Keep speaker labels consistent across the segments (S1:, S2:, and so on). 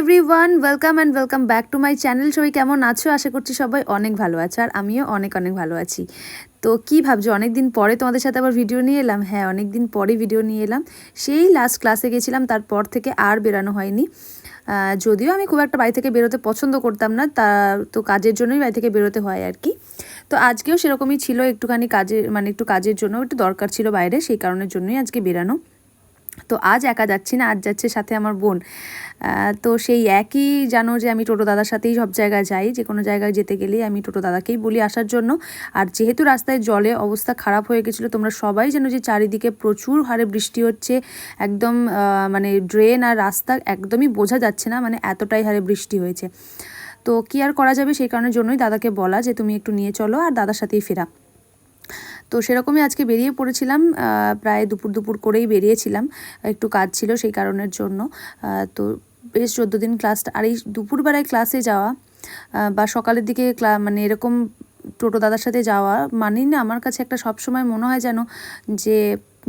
S1: Everyone welcome and welcome back to my channel সবাই কেমন আছো? আশা করছি সবাই অনেক ভালো আছে আর আমিও অনেক অনেক ভালো আছি। তো কি ভাবছ? অনেক দিন পরে তোমাদের সাথে আবার ভিডিও নিয়ে এলাম। হ্যাঁ অনেক দিন পরে ভিডিও নিয়ে এলাম। সেই লাস্ট ক্লাসে গেছিলাম, তারপর থেকে আর বেরানো হয়নি। যদিও আমি খুব একটা বাড়ি থেকে বেরোতে পছন্দ করতাম না, তা তো কাজের জন্যই বাড়ি থেকে বেরোতে হয় আর কি। তো আজকেও সেরকমই ছিল একটুখানি কাজের মানে একটু কাজের জন্য একটু দরকার ছিল বাইরে, সেই কারণের জন্যই আজকে বেরানো। তো আজ একা যাচ্ছি না, আজ যাচ্ছে সাথে আমার বোন। তো সেই একই জানো যে আমি টোটো দাদার সাথেই সব জায়গায় যাই, যে কোনো জায়গায় যেতে গেলেই আমি টোটো দাদাকেই বলি আসার জন্য। আর যেহেতু রাস্তায় জলে অবস্থা খারাপ হয়ে গেছিল, তোমরা সবাই জানো যে চারিদিকে প্রচুর হারে বৃষ্টি হচ্ছে, একদম মানে ড্রেন আর রাস্তা একদমই বোঝা যাচ্ছে না মানে এতটাই হারে বৃষ্টি হয়েছে। তো কি আর করা যাবে সেই কারণের জন্যই দাদাকে বলা যে তুমি একটু নিয়ে চলো, আর দাদার সাথেই ফেরা। তো সেরকমই আজকে বেরিয়ে পড়েছিলাম প্রায় দুপুর দুপুর করেই বেরিয়েছিলাম, একটু কাজ ছিল সেই কারণের জন্য তো বেশ চোদ্দ দিন ক্লাসটা আর এই দুপুরবেলায় ক্লাসে যাওয়া বা সকালের দিকে ক্লা মানে এরকম টোটো দাদার সাথে যাওয়া মানেই না আমার কাছে একটা সবসময় মনে হয় যেন যে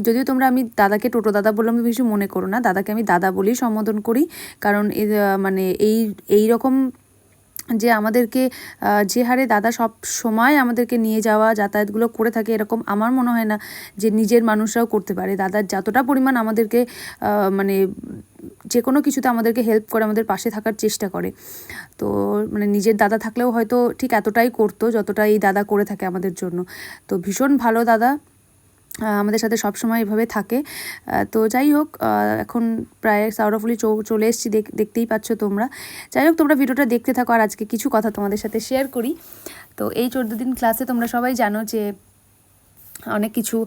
S1: যদিও তোমরা আমি দাদাকে টোটো দাদা বললাম তুমি কিছু মনে করো না, দাদাকে আমি দাদা বলেই সম্বোধন করি, কারণ মানে এই এই রকম যে আমাদেরকে যে হারে দাদা সব সময় আমাদেরকে নিয়ে যাওয়া, যাতায়াতগুলো করে থাকে, এরকম আমার মনে হয় না যে নিজের মানুষরাও করতে পারে। দাদার যতটা পরিমাণ আমাদেরকে মানে যে কোনো কিছুতে আমাদেরকে হেল্প করে, আমাদের পাশে থাকার চেষ্টা করে। তো মানে নিজের দাদা থাকলেও হয়তো ঠিক এতটাই করতো যতটা এই দাদা করে থাকে আমাদের জন্য। তো ভীষণ ভালো দাদা। আমাদের সাথে সবসময় এভাবে থাকে। তো যাই হোক এখন প্রায় সাউরাফুলি চলে এসেছি, দেখ- দেখতেই পাচ্ছ তোমরা। যাই হোক, তোমরা ভিডিওটা দেখতে থাকো, আর আজকে কিছু কথা তোমাদের সাথে শেয়ার করি। তো এই চোদ্দ দিন ক্লাসে তোমরা সবাই জানো যে অনেক কিছু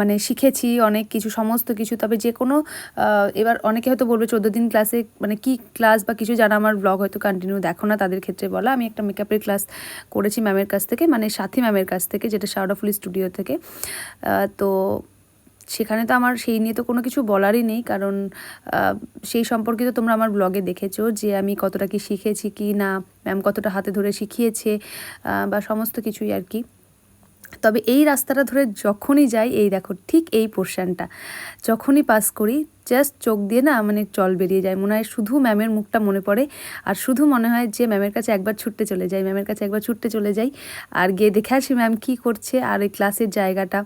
S1: মানে শিখেছি, অনেক কিছু, সমস্ত কিছু। তবে যে কোনো এবার অনেকে হয়তো বলবে চোদ্দ দিন ক্লাসে মানে কি ক্লাস বা কিছু যারা আমার ব্লগ হয়তো কন্টিনিউ দেখো না তাদের ক্ষেত্রে বলা। আমি একটা মেকআপের ক্লাস করেছি ম্যামের কাছ থেকে মানে সাথী ম্যামের কাছ থেকে, যেটা শাওডাফুলি স্টুডিও থেকে। তো সেখানে তো আমার সেই নিয়ে তো কোনো কিছু বলারই নেই, কারণ সেই সম্পর্কিত তোমরা আমার ব্লগে দেখেছ যে আমি কতটা কি শিখেছি কি না। ম্যাম কতটা হাতে ধরে শিখিয়েছে বা সমস্ত কিছুই আর কি। তবে এই রাস্তাটা ধরে যখনই যাই, এই দেখো ঠিক এই পোর্শনটা যখনই পাস করি জাস্ট চোখ দিয়ে না মানে জল বেরিয়ে যায়। মনে হয় শুধু ম্যামের মুখটা মনে পড়ে। আর শুধু মনে হয় যে ম্যামের কাছে একবার ছুটতে চলে যাই ম্যামের কাছে একবার ছুটতে চলে যাই। আর গিয়ে দেখে আসি ম্যাম কী করছে আর এই ক্লাসের জায়গাটা।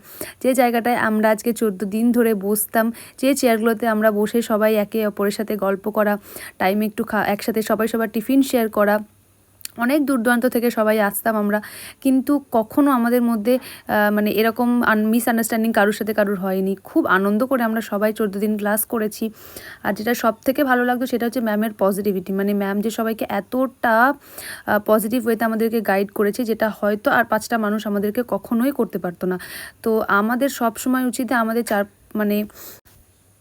S1: যে জায়গাটায় আমরা আজকে চোদ্দ দিন ধরে বসতাম, যে চেয়ারগুলোতে আমরা বসে সবাই একে অপরের সাথে গল্প করা টাইমে একটু খা, একসাথে সবাই সবার টিফিন শেয়ার করা অনেক দূর দূরান্ত থেকে সবাই আসতাম আমরা। কিন্তু কখনো আমাদের মধ্যে মানে এরকম মিসআন্ডারস্ট্যান্ডিং কারোর সাথে কারোর হয়নি। খুব আনন্দ করে আমরা সবাই চোদ্দ দিন ক্লাস করেছি। আর যেটা সব থেকে ভালো লাগতো সেটা হচ্ছে ম্যামের পজিটিভিটি মানে ম্যাম যে সবাইকে এতটা পজিটিভ ওয়েতে আমাদেরকে গাইড করেছে, যেটা হয়তো আর পাঁচটা মানুষ আমাদেরকে কখনোই করতে পারতো না। তো আমাদের সব সময় উচিত আমাদের চার মানে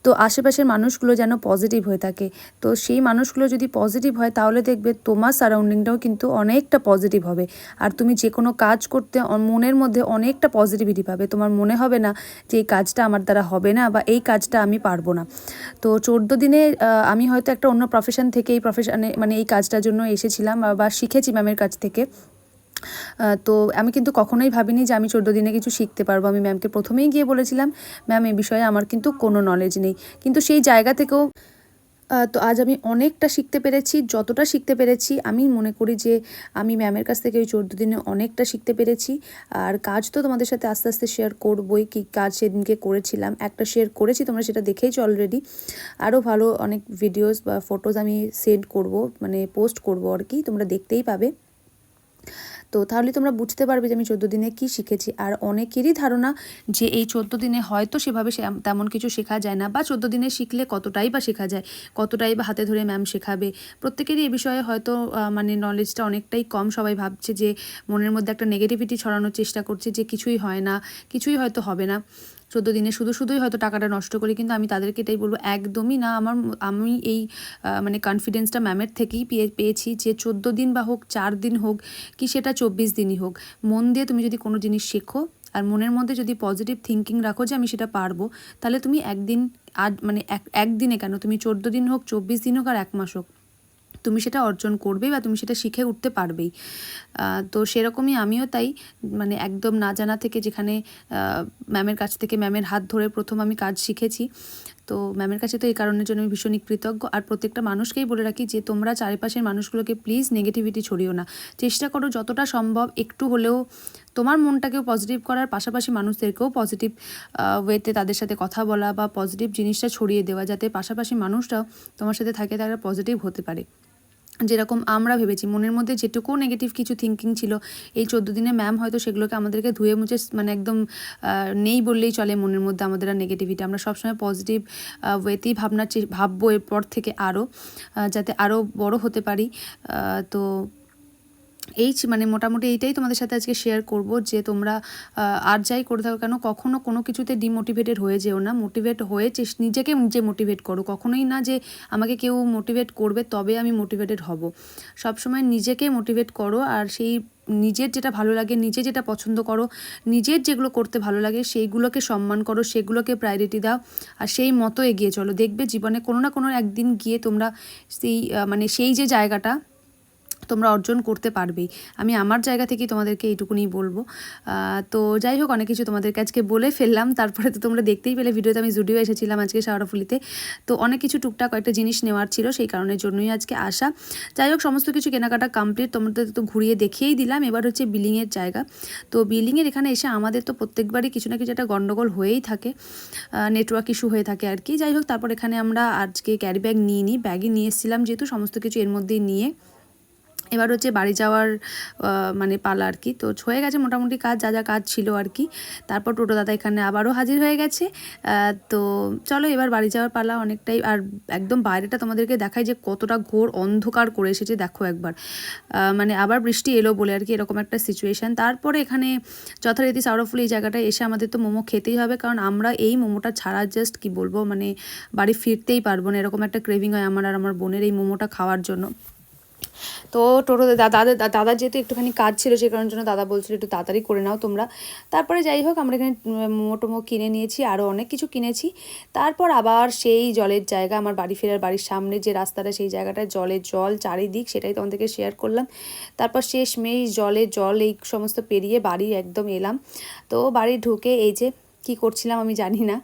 S1: তো আশেপাশের মানুষগুলো যেন পজিটিভ হয়ে থাকে। তো সেই মানুষগুলো যদি পজিটিভ হয়, তাহলে দেখবে তোমার সারাউন্ডিংটাও কিন্তু অনেকটা পজিটিভ হবে। আর তুমি যে কোনো কাজ করতে মনের মধ্যে অনেকটা পজিটিভিটি পাবে। তোমার মনে হবে না যে এই কাজটা আমার দ্বারা হবে না বা এই কাজটা আমি পারব না। তো চোদ্দ দিনে আমি হয়তো একটা অন্য প্রফেশন থেকে এই প্রফেশনে মানে এই কাজটার জন্য এসেছিলাম বা- শিখেছি ম্যামের কাছ থেকে। তো আমি কিন্তু কখনোই ভাবিনি যে আমি চোদ্দ দিনে কিছু শিখতে পারব। আমি ম্যামকে প্রথমেই গিয়ে বলেছিলাম ম্যাম এ বিষয়ে আমার কিন্তু কোনো নলেজ নেই। কিন্তু সেই জায়গা থেকেও তো আজ আমি অনেকটা শিখতে পেরেছি, যতটা শিখতে পেরেছি, আমি মনে করি যে আমি ম্যামের কাছ থেকে ওই চোদ্দ দিনে অনেকটা শিখতে পেরেছি। আর কাজ তো তোমাদের সাথে আস্তে আস্তে শেয়ার করবোই, কি কাজ সেদিনকে করেছিলাম। একটা শেয়ার করেছি, তোমরা সেটা দেখেইছো অলরেডি আরও ভালো অনেক ভিডিওস বা ফটোজ আমি সেন্ড করব মানে পোস্ট করব আর কি, তোমরা দেখতেই পাবে। তো তাহলে তোমরা বুঝতে পারবে যে আমি চোদ্দ দিনে কি শিখেছি। আর অনেকেরই ধারণা যে এই চোদ্দ দিনে হয়তো সেভাবে তেমন কিছু শেখা যায় না বা চোদ্দ দিনে শিখলে কতটাই বা শেখা যায়, কতটাই বা হাতে ধরে ম্যাম শেখাবে। প্রত্যেকেরই এ বিষয়ে হয়তো মানে নলেজটা অনেকটাই কম। সবাই ভাবছে যে মনের মধ্যে একটা নেগেটিভিটি ছড়ানোর চেষ্টা করছে যে কিছুই হয় না, কিছুই হয়তো হবে না। চোদ্দ দিনে শুধু শুধুই হয়তো টাকাটা নষ্ট করি, কিন্তু আমি তাদেরকে এটাই বলব, একদমই না। আমার আমি এই মানে কনফিডেন্সটা ম্যামের থেকেই পেয়ে, পেয়েছি যে চোদ্দ দিন বা হোক, চার দিন হোক, কি সেটা চব্বিশ দিনই হোক। মন দিয়ে তুমি যদি কোনো জিনিস শেখো আর মনের মধ্যে যদি পজিটিভ থিঙ্কিং রাখো যে আমি সেটা পারব, তাহলে তুমি একদিন, আজ মানে এক, একদিনে কেন? তুমি চোদ্দ দিন হোক, চব্বিশ দিন হোক আর এক মাস হোক তুমি সেটা অর্জন করবেই বা তুমি সেটা শিখে উঠতে পারবেই। তো সেরকমই আমিও তাই মানে একদম না জানা থেকে যেখানে ম্যামের কাছ থেকে ম্যামের হাত ধরে প্রথম আমি কাজ শিখেছি। তো ম্যামের কাছে তো এই কারণের জন্য আমি ভীষণই কৃতজ্ঞ। আর প্রত্যেকটা মানুষকেই বলে রাখি যে তোমরা চারিপাশের মানুষগুলোকে প্লিজ নেগেটিভিটি ছড়িও না। চেষ্টা করো যতটা সম্ভব একটু হলেও তোমার মনটাকেও পজিটিভ করার, পাশাপাশি মানুষদেরকেও পজিটিভ ওয়েতে তাদের সাথে কথা বলা বা পজিটিভ জিনিসটা ছড়িয়ে দেওয়া যাতে পাশাপাশি মানুষরাও তোমার সাথে থাকে তারা পজিটিভ হতে পারে। যেরকম আমরা ভেবেছি, মনের মধ্যে যেটুকু নেগেটিভ কিছু থিঙ্কিং ছিল, এই চোদ্দ দিনে ম্যাম হয়তো সেগুলোকে আমাদেরকে ধুয়ে মুছে মানে একদম নেই বললেই চলে মনের মধ্যে আমাদের আর নেগেটিভিটি আমরা সবসময় পজিটিভ ওয়েতেই ভাবনার ভাববো এরপর থেকে আরও যাতে আরও বড় হতে পারি। তো এই মানে মোটামুটি এইটাই তোমাদের সাথে আজকে শেয়ার করব যে তোমরা আর যাই করে থাকো কেন, কখনো কোনো কিছুতে ডিমোটিভেটেড হয়ে যেও না। মোটিভেট হয়ে নিজেকে নিজে মোটিভেট করো। কখনোই না যে আমাকে কেউ মোটিভেট করবে, তবে আমি মোটিভেটেড হব। সবসময় নিজেকে মোটিভেট করো আর সেই নিজের যেটা ভালো লাগে, নিজে যেটা পছন্দ করো, নিজের যেগুলো করতে ভালো লাগে, সেইগুলোকে সম্মান করো, সেগুলোকে প্রায়োরিটি দাও আর সেই মতো এগিয়ে চলো। দেখবে জীবনে কোনো না কোনো একদিন গিয়ে তোমরা সেই মানে সেই যে জায়গাটা তোমরা অর্জন করতে পারবেই। আমি আমার জায়গা থেকেই তোমাদেরকে এইটুকুনি বলব। তো যাই হোক, অনেক কিছু তোমাদেরকে আজকে বলে ফেললাম। তারপরে তো তোমরা দেখতেই পেলে, ভিডিওতে আমি জুডিও এসেছিলাম আজকে শাওড়াফুলিতে। তো অনেক কিছু টুকটাক কয়েকটা জিনিস নেওয়ার ছিল, সেই কারণের জন্যই আজকে আসা। যাই হোক, সমস্ত কিছু কেনাকাটা কমপ্লিট তোমাদের তো ঘুরিয়ে দেখিয়েই দিলাম। এবার হচ্ছে বিলিংয়ের জায়গা। তো বিলিংয়ের এখানে এসে আমাদের তো প্রত্যেকবারই কিছু না কিছু একটা গণ্ডগোল হয়েই থাকে। নেটওয়ার্ক ইস্যু হয়ে থাকে আর কি। যাই হোক, তারপর এখানে আমরা আজকে ক্যারি ব্যাগ নিয়ে নিই ব্যাগই নিয়ে এসেছিলাম যেহেতু সমস্ত কিছু এর মধ্যেই নিয়ে। এবার হচ্ছে বাড়ি যাওয়ার মানে পালা আর কি। তো হয়ে গেছে মোটামুটি কাজ, যা যা কাজ ছিল আর কি। তারপর টোটো দাদা এখানে আবারও হাজির হয়ে গেছে। তো চলো এবার বাড়ি যাওয়ার পালা অনেকটাই। আর একদম বাইরেটা তোমাদেরকে দেখায় যে কতটা ঘোর অন্ধকার করে এসেছে, দেখো একবার। মানে আবার বৃষ্টি এলো বলে আর কি, এরকম একটা সিচুয়েশান তারপরে এখানে যথারীতি সাউরাফুল এই জায়গাটায় এসে আমাদের তো মোমো খেতেই হবে, কারণ আমরা এই মোমোটা ছাড়া জাস্ট কি বলব মানে বাড়ি ফিরতেই পারব না। এরকম একটা ক্রেভিং হয় আমার আর আমার বোনের এই মোমোটা খাওয়ার জন্য। তো টোটো দাদা দাদার যেহেতু একটুখানি কাজ ছিল সেই কারণের জন্য দাদা বলছিল একটু তাড়াতাড়ি করে নাও তোমরা। তারপরে যাই হোক, আমরা এখানে মোমো টোমো কিনে নিয়েছি আরও অনেক কিছু কিনেছি। তারপর আবার সেই জলের জায়গা, আমার বাড়ি ফেরার বাড়ির সামনে যে রাস্তাটা, সেই জায়গাটায় জলের জল চারিদিক সেটাই তোমাদেরকে শেয়ার করলাম। তারপর শেষমেশ জলে জল এই সমস্ত পেরিয়ে বাড়ি একদম এলাম। তো বাড়ি ঢুকে এই যে কি করছিলাম আমি জানি না।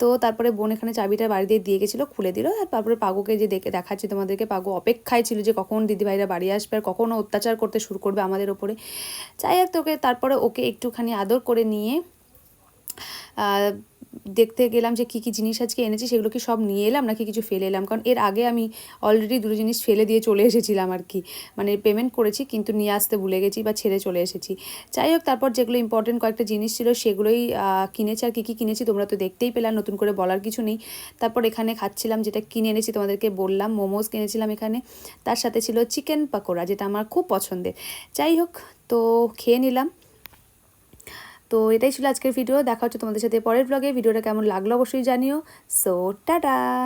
S1: তো তারপরে বোন এখানে চাবিটা বাড়ি দিয়ে দিয়ে গেছিল, খুলে দিল আর তারপরে পাগুকে যে দেখে দেখাচ্ছি তোমাদেরকে, পাগু অপেক্ষায় ছিল যে কখন দিদিভাইরা বাড়ি আসবে আর কখনও অত্যাচার করতে শুরু করবে আমাদের ওপরে। যাই হোক তোকে, তারপরে ওকে একটুখানি আদর করে নিয়ে দেখতে গেলাম যে কী কী জিনিস আজকে এনেছি, সেগুলো কি সব নিয়ে এলাম নাকি কিছু ফেলে এলাম? কারণ এর আগে আমি অলরেডি দুটো জিনিস ফেলে দিয়ে চলে এসেছিলাম আর কি। মানে পেমেন্ট করেছি, কিন্তু নিয়ে আসতে ভুলে গেছি বা ছেড়ে চলে এসেছি। যাই হোক, তারপর যেগুলো ইম্পর্টেন্ট কয়েকটা জিনিস ছিল, সেগুলোই কিনেছি আর কী কী কিনেছি তোমরা তো দেখতেই পেলাম নতুন করে বলার কিছু নেই। তারপর এখানে খাচ্ছিলাম যেটা কিনে এনেছি, তোমাদেরকে বললাম মোমোজ কিনেছিলাম এখানে। তার সাথে ছিল চিকেন পাকোড়া, যেটা আমার খুব পছন্দের। যাই হোক, তো খেয়ে নিলাম। তো এটাই ছিল আজকের ভিডিও দেখা হচ্ছে তোমাদের সাথে পরের ব্লগে ভিডিওটা কেমন লাগল অবশ্যই জানিও। So tata